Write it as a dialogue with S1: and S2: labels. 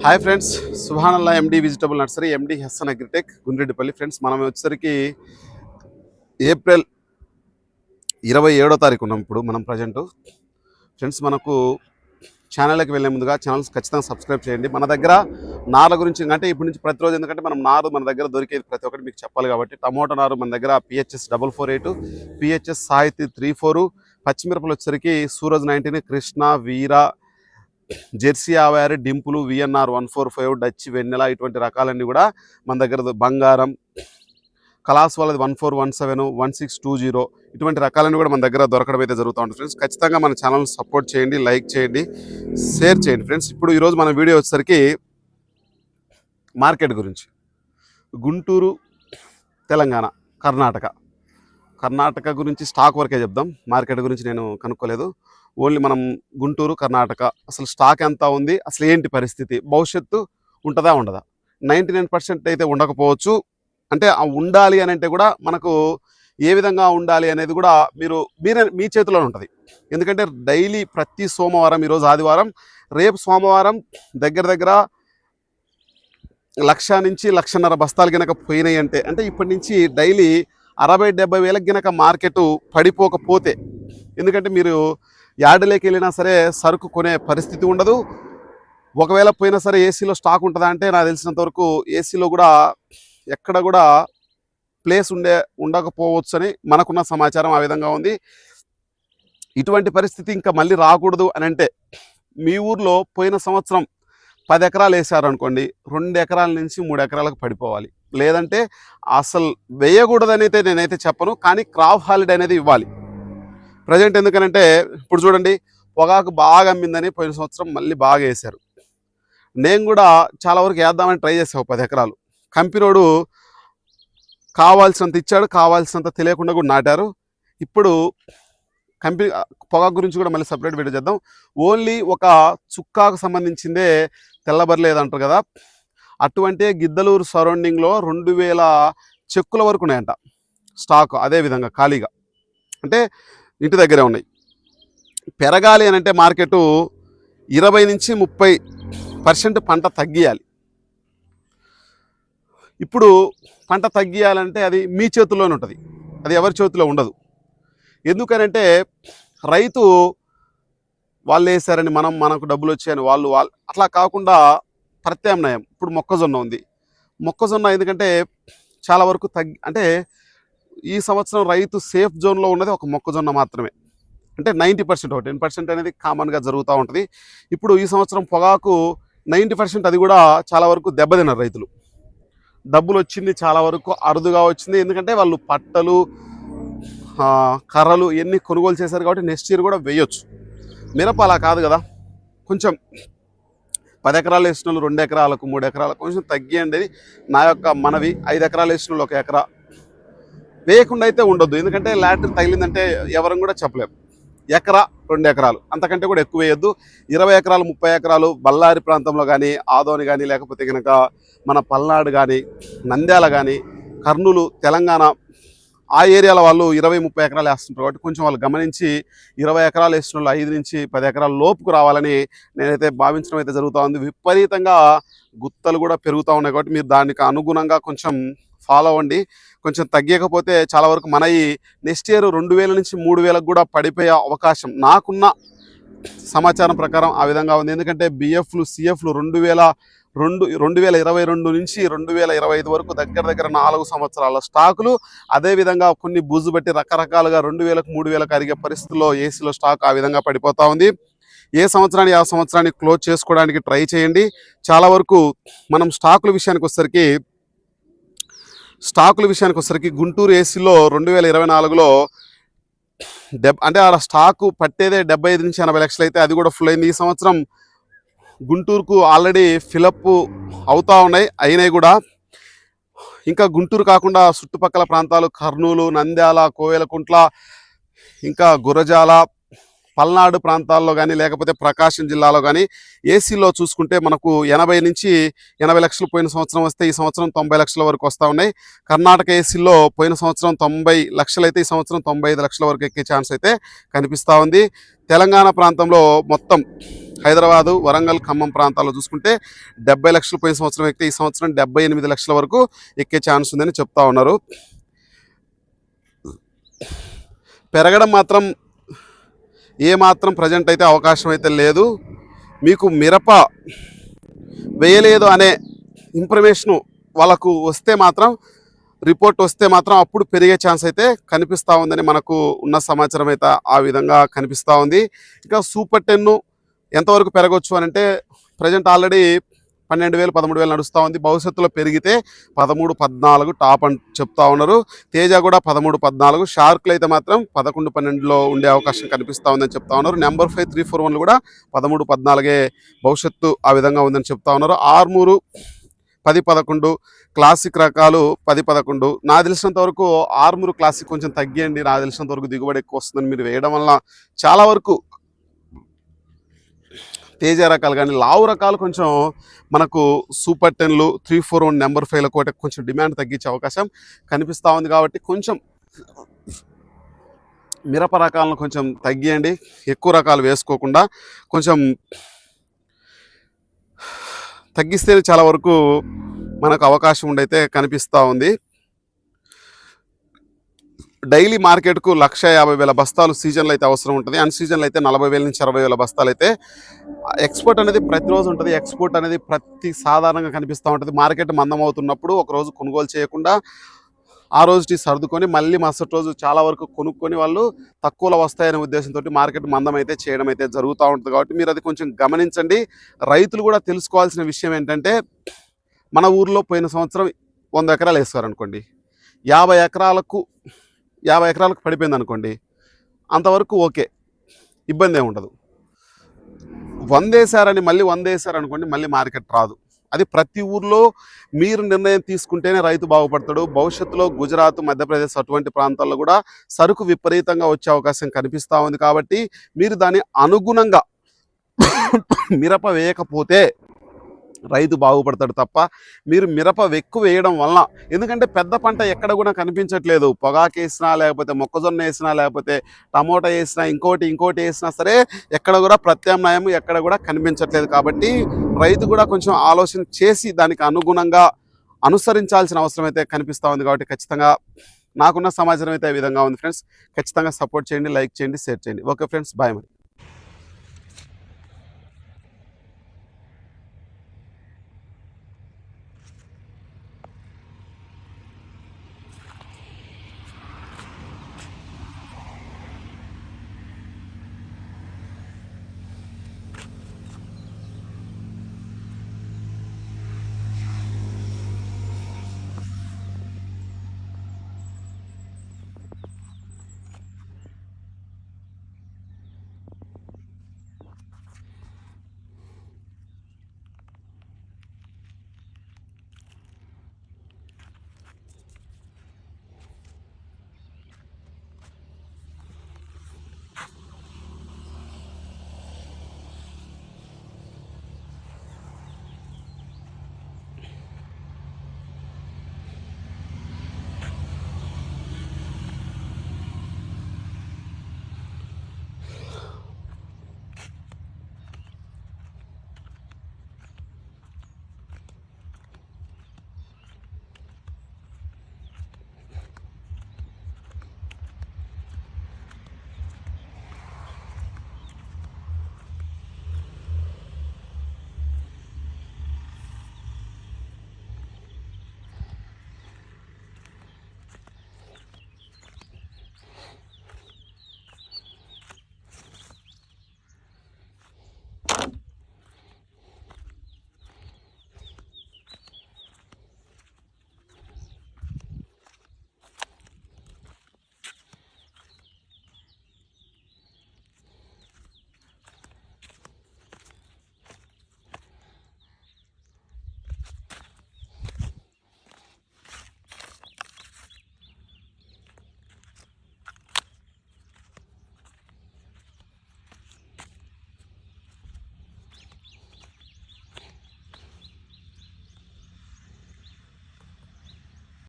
S1: Hi friends సుభానల్లా MD vegetable nursery MD Hessan agritech Gundreddipalli. Friends మనం వచ్చేసరికి April ఇరవై ఏడో తారీఖు ఉన్నాం ఇప్పుడు మనం ప్రజెంట్ ఫ్రెండ్స్ మనకు ఛానల్కి వెళ్ళే ముందుగా ఛానల్స్ ఖచ్చితంగా సబ్స్క్రైబ్ చేయండి. మన దగ్గర నార్ల గురించి అంటే ఇప్పటి నుంచి ప్రతిరోజు ఎందుకంటే మనం నారు మన దగ్గర దొరికేది ప్రతి ఒక్కటి మీకు చెప్పాలి కాబట్టి టమోటా నారు మన దగ్గర PHS double four eight PHS Sahiti three four పచ్చిమిరపలు వచ్చేసరికి Suraj nineteen Krishna Veera jersey Avari dimple VNR one four five Dutch Vennela ఇటువంటి రకాలన్నీ కూడా మన దగ్గర బంగారం కలాస్ వాళ్ళది one four one seven one six two zero ఇటువంటి రకాలన్నీ కూడా మన దగ్గర దొరకడం అయితే జరుగుతూ ఉంటుంది ఫ్రెండ్స్. ఖచ్చితంగా మన ఛానల్ సపోర్ట్ చేయండి లైక్ చేయండి షేర్ చేయండి ఫ్రెండ్స్. ఇప్పుడు ఈరోజు మన వీడియో వచ్చేసరికి మార్కెట్ గురించి. గుంటూరు తెలంగాణ కర్ణాటక. కర్ణాటక గురించి స్టాక్ వరకే చెప్దాం. మార్కెట్ గురించి నేను కనుక్కోలేదు. ఓన్లీ మనం గుంటూరు కర్ణాటక అసలు స్టాక్ ఎంత ఉంది అసలు ఏంటి పరిస్థితి భవిష్యత్తు ఉంటుందా ఉండదా? నైంటీ నైన్ పర్సెంట్ అయితే ఉండకపోవచ్చు. అంటే ఉండాలి అని అంటే కూడా మనకు ఏ విధంగా ఉండాలి అనేది కూడా మీరు మీరే మీ చేతిలో ఉంటుంది. ఎందుకంటే డైలీ ప్రతి సోమవారం ఈరోజు ఆదివారం రేపు సోమవారం దగ్గర దగ్గర లక్ష నుంచి లక్షన్నర బస్తాలు కనుక పోయినాయి అంటే అంటే ఇప్పటి నుంచి డైలీ అరవై డెబ్బై వేలకు గనక మార్కెట్ పడిపోకపోతే ఎందుకంటే మీరు యార్డులోకి వెళ్ళినా సరే సరుకు కొనే పరిస్థితి ఉండదు. ఒకవేళ పోయినా సరే ఏసీలో స్టాక్ ఉంటుందా అంటే నాకు తెలిసినంత వరకు ఏసీలో కూడా ఎక్కడ కూడా ప్లేస్ ఉండే ఉండకపోవచ్చు అని మనకున్న సమాచారం ఆ విధంగా ఉంది. ఇటువంటి పరిస్థితి ఇంకా మళ్ళీ రాకూడదు అని అంటే మీ ఊర్లో పోయిన సంవత్సరం పది ఎకరాలు వేసారనుకోండి రెండు ఎకరాల నుంచి మూడు ఎకరాలకు పడిపోవాలి. లేదంటే అసలు వేయకూడదనైతే నేనైతే చెప్పను కానీ క్రాప్ హాలిడే అనేది ఇవ్వాలి. ప్రజెంట్ ఎందుకనంటే ఇప్పుడు చూడండి పొగాకు బాగా అమ్మిందని పోయిన సంవత్సరం మళ్ళీ బాగా వేశారు. నేను కూడా చాలా వరకు వేద్దామని ట్రై చేసావు పది ఎకరాలు. కంపెనోడు కావాల్సినంత ఇచ్చాడు కావాల్సినంత తెలియకుండా కూడా నాటారు. ఇప్పుడు కంపెనీ పొగాకు గురించి కూడా మళ్ళీ సపరేట్ వీడియో చేద్దాం. ఓన్లీ ఒక చుక్కాకు సంబంధించిందే తెల్లబరలేదు అంటారు కదా అటువంటి గిద్దలూరు సరౌండింగ్లో రెండు వేల చెక్కుల వరకు ఉన్నాయంట. స్టాక్ అదే విధంగా ఖాళీగా. అంటే ఇంటి దగ్గరే ఉన్నాయి. పెరగాలి అని అంటే మార్కెట్ ఇరవై నుంచి ముప్పై పర్సెంట్ పంట తగ్గియాలి. ఇప్పుడు పంట తగ్గియాలంటే అది మీ చేతుల్లోనే ఉంటుంది. అది ఎవరి చేతిలో ఉండదు. ఎందుకనంటే రైతు వాళ్ళు వేసారని మనం మనకు డబ్బులు వచ్చాయని వాళ్ళు వాళ్ళు అట్లా కాకుండా ప్రత్యామ్నాయం. ఇప్పుడు మొక్కజొన్న ఉంది. మొక్కజొన్న ఎందుకంటే చాలా వరకు తగ్గి అంటే ఈ సంవత్సరం రైతు సేఫ్ జోన్లో ఉన్నది ఒక మొక్కజొన్న మాత్రమే. అంటే నైంటీ పర్సెంట్ ఒక టెన్ పర్సెంట్ అనేది కామన్గా జరుగుతూ ఉంటుంది. ఇప్పుడు ఈ సంవత్సరం పొగాకు నైంటీ పర్సెంట్ అది కూడా చాలా వరకు దెబ్బతిన్నారు రైతులు. డబ్బులు వచ్చింది చాలా వరకు అరుదుగా వచ్చింది. ఎందుకంటే వాళ్ళు పట్టలు కర్రలు ఇవన్నీ కొనుగోలు చేశారు కాబట్టి నెక్స్ట్ ఇయర్ కూడా వేయొచ్చు. మిరప అలా కాదు కదా. కొంచెం పది ఎకరాలు వేసిన వాళ్ళు రెండు ఎకరాలకు మూడు ఎకరాలకు కొంచెం తగ్గియండి అని నా యొక్క మనవి. ఐదు ఎకరాలు వేసిన వాళ్ళు ఒక ఎకరా. వేయకుండా అయితే ఉండొద్దు. ఎందుకంటే ల్యాటర్ తగిలిందంటే ఎవరం కూడా చెప్పలేరు ఎకరా రెండు ఎకరాలు అంతకంటే కూడా ఎక్కువ వేయొద్దు. ఇరవై ఎకరాలు ముప్పై ఎకరాలు బళ్ళారి ప్రాంతంలో కానీ ఆదోని కానీ లేకపోతే కనుక మన పల్నాడు కానీ నంద్యాల కానీ కర్నూలు తెలంగాణ ఆ ఏరియాల వాళ్ళు ఇరవై ముప్పై ఎకరాలు వేస్తుంటారు కాబట్టి కొంచెం వాళ్ళు గమనించి ఇరవై ఎకరాలు వేసిన వాళ్ళు ఐదు నుంచి పది ఎకరాల లోపుకు రావాలని నేనైతే భావించడం అయితే జరుగుతూ ఉంది. విపరీతంగా గుత్తలు కూడా పెరుగుతూ ఉన్నాయి కాబట్టి మీరు దానికి అనుగుణంగా కొంచెం ఫాలో అవ్వండి. కొంచెం తగ్గకపోతే చాలా వరకు మనయి నెక్స్ట్ ఇయర్ రెండు వేల నుంచి మూడు వేలకు కూడా పడిపోయే అవకాశం నాకున్న సమాచారం ప్రకారం ఆ విధంగా ఉంది. ఎందుకంటే బిఎఫ్లు సిఎఫ్లు రెండు వేల రెండు రెండు వేల ఇరవై రెండు నుంచి రెండు వేల ఇరవై ఐదు వరకు దగ్గర దగ్గర నాలుగు సంవత్సరాల స్టాకులు. అదేవిధంగా కొన్ని బూజు బట్టి రకరకాలుగా రెండు వేలకు మూడు వేలకు అరిగే పరిస్థితుల్లో ఏసీలో స్టాక్ ఆ విధంగా పడిపోతూ ఉంది. ఏ సంవత్సరాన్ని ఆ సంవత్సరాన్ని క్లోజ్ చేసుకోవడానికి ట్రై చేయండి. చాలా వరకు మనం స్టాకుల విషయానికి వచ్చేసరికి స్టాకుల విషయానికి వచ్చేసరికి గుంటూరు ఏసీలో రెండు వేల ఇరవై నాలుగులో డెబ్ అంటే ఆ స్టాకు పట్టేదే డెబ్బై ఐదు నుంచి ఎనభై లక్షలు అయితే అది కూడా ఫుల్ అయింది. ఈ సంవత్సరం గుంటూరుకు ఆల్రెడీ ఫిలప్ అవుతూ ఉన్నాయి. అయినాయి కూడా. ఇంకా గుంటూరు కాకుండా చుట్టుపక్కల ప్రాంతాలు కర్నూలు నంద్యాల కోవెలకుంట్ల ఇంకా గురజాల పల్నాడు ప్రాంతాల్లో కానీ లేకపోతే ప్రకాశం జిల్లాలో కానీ ఏసీలో చూసుకుంటే మనకు ఎనభై నుంచి ఎనభై లక్షలు పోయిన సంవత్సరం వస్తే ఈ సంవత్సరం తొంభై లక్షల వరకు వస్తూ ఉన్నాయి. కర్ణాటక ఏసీలో పోయిన సంవత్సరం తొంభై లక్షలైతే ఈ సంవత్సరం తొంభై ఐదు లక్షల వరకు ఎక్కే ఛాన్స్ అయితే కనిపిస్తూ ఉంది. తెలంగాణ ప్రాంతంలో మొత్తం హైదరాబాదు వరంగల్ ఖమ్మం ప్రాంతాల్లో చూసుకుంటే డెబ్బై లక్షలు పోయిన సంవత్సరం ఎక్కితే ఈ సంవత్సరం డెబ్బై ఎనిమిది లక్షల వరకు ఎక్కే ఛాన్స్ ఉందని చెప్తా ఉన్నారు. పెరగడం మాత్రం ఏ మాత్రం ప్రజెంట్ అయితే అవకాశం అయితే లేదు. మీకు మిరప వేయలేదు అనే ఇన్ఫర్మేషను వాళ్ళకు వస్తే మాత్రం రిపోర్ట్ వస్తే మాత్రం అప్పుడు పెరిగే ఛాన్స్ అయితే కనిపిస్తూ ఉందని మనకు ఉన్న సమాచారం అయితే ఆ విధంగా కనిపిస్తూ ఉంది. ఇంకా సూపర్ టెన్ను ఎంతవరకు పెరగవచ్చు అని అంటే ప్రజెంట్ ఆల్రెడీ పన్నెండు వేలు పదమూడు వేలు నడుస్తూ ఉంది. భవిష్యత్తులో పెరిగితే పదమూడు పద్నాలుగు టాప్ అని చెప్తా ఉన్నారు. తేజ కూడా పదమూడు పద్నాలుగు. షార్క్లు అయితే మాత్రం పదకొండు పన్నెండులో ఉండే అవకాశం కనిపిస్తూ ఉందని చెప్తా ఉన్నారు. నెంబర్ ఫైవ్ త్రీ ఫోర్ వన్లు కూడా పదమూడు పద్నాలుగే భవిష్యత్తు ఆ విధంగా ఉందని చెప్తా ఉన్నారు. ఆర్మూరు పది పదకొండు. క్లాసిక్ రకాలు పది పదకొండు. నా తెలిసినంత వరకు ఆర్మూరు క్లాసిక్ కొంచెం తగ్గియండి. నా తెలిసినంత వరకు దిగుబడి ఎక్కువ వస్తుందని మీరు వేయడం వల్ల చాలా వరకు తేజ రకాలు కానీ లావు రకాలు కొంచెం మనకు సూపర్ టెన్లు త్రీ ఫోర్ వన్ నెంబర్ ఫైవ్ల కూడా కొంచెం డిమాండ్ తగ్గించే అవకాశం కనిపిస్తూ ఉంది కాబట్టి కొంచెం మిరప రకాలను కొంచెం తగ్గియండి. ఎక్కువ రకాలు వేసుకోకుండా కొంచెం తగ్గిస్తే చాలా వరకు మనకు అవకాశం ఉండైతే కనిపిస్తూ ఉంది. డైలీ మార్కెట్కు లక్ష యాభై వేల బస్తాలు సీజన్లో అయితే అవసరం ఉంటుంది. అన్ సీజన్లో అయితే నలభై వేల నుంచి అరవై వేల బస్తాలు అయితే ఎక్స్పోర్ట్ అనేది ప్రతిరోజు ఉంటుంది. ఎక్స్పోర్ట్ అనేది ప్రతి సాధారణంగా కనిపిస్తూ ఉంటుంది. మార్కెట్ మందం అవుతున్నప్పుడు ఒకరోజు కొనుగోలు చేయకుండా ఆ రోజుటి సర్దుకొని మళ్ళీ మరుసటి రోజు చాలా వరకు కొనుక్కొని వాళ్ళు తక్కువలో వస్తాయనే ఉద్దేశంతో మార్కెట్ మందం అయితే చేయడం అయితే జరుగుతూ ఉంటుంది. కాబట్టి మీరు అది కొంచెం గమనించండి. రైతులు కూడా తెలుసుకోవాల్సిన విషయం ఏంటంటే మన ఊర్లో పోయిన సంవత్సరం వంద ఎకరాలు వేస్తారు అనుకోండి యాభై ఎకరాలకు యాభై ఎకరాలకు పడిపోయింది అనుకోండి అంతవరకు ఓకే ఇబ్బంది ఏమి ఉండదు. వందేశారని మళ్ళీ వందేశారనుకోండి మళ్ళీ మార్కెట్ రాదు. అది ప్రతి ఊర్లో మీరు నిర్ణయం తీసుకుంటేనే రైతు బాగుపడతాడు. భవిష్యత్తులో గుజరాత్ మధ్యప్రదేశ్ అటువంటి ప్రాంతాల్లో కూడా సరుకు విపరీతంగా వచ్చే అవకాశం కనిపిస్తూ ఉంది కాబట్టి మీరు దాని అనుగుణంగా మిరప వేయకపోతే రైతు బాగుపడతాడు తప్ప మీరు మిరప ఎక్కువ వేయడం వలన ఎందుకంటే పెద్ద పంట ఎక్కడ కూడా కనిపించట్లేదు. పొగాకు వేసినా లేకపోతే మొక్కజొన్న వేసినా లేకపోతే టమోటా వేసినా ఇంకోటి ఇంకోటి వేసినా సరే ఎక్కడ కూడా ప్రత్యామ్నాయం ఎక్కడ కూడా కనిపించట్లేదు. కాబట్టి రైతు కూడా కొంచెం ఆలోచన చేసి దానికి అనుగుణంగా అనుసరించాల్సిన అవసరం అయితే కనిపిస్తూ ఉంది. కాబట్టి ఖచ్చితంగా నాకున్న సమాచారం అయితే ఈ విధంగా ఉంది ఫ్రెండ్స్. ఖచ్చితంగా సపోర్ట్ చేయండి లైక్ చేయండి షేర్ చేయండి. ఓకే ఫ్రెండ్స్ బాయ్ మరి.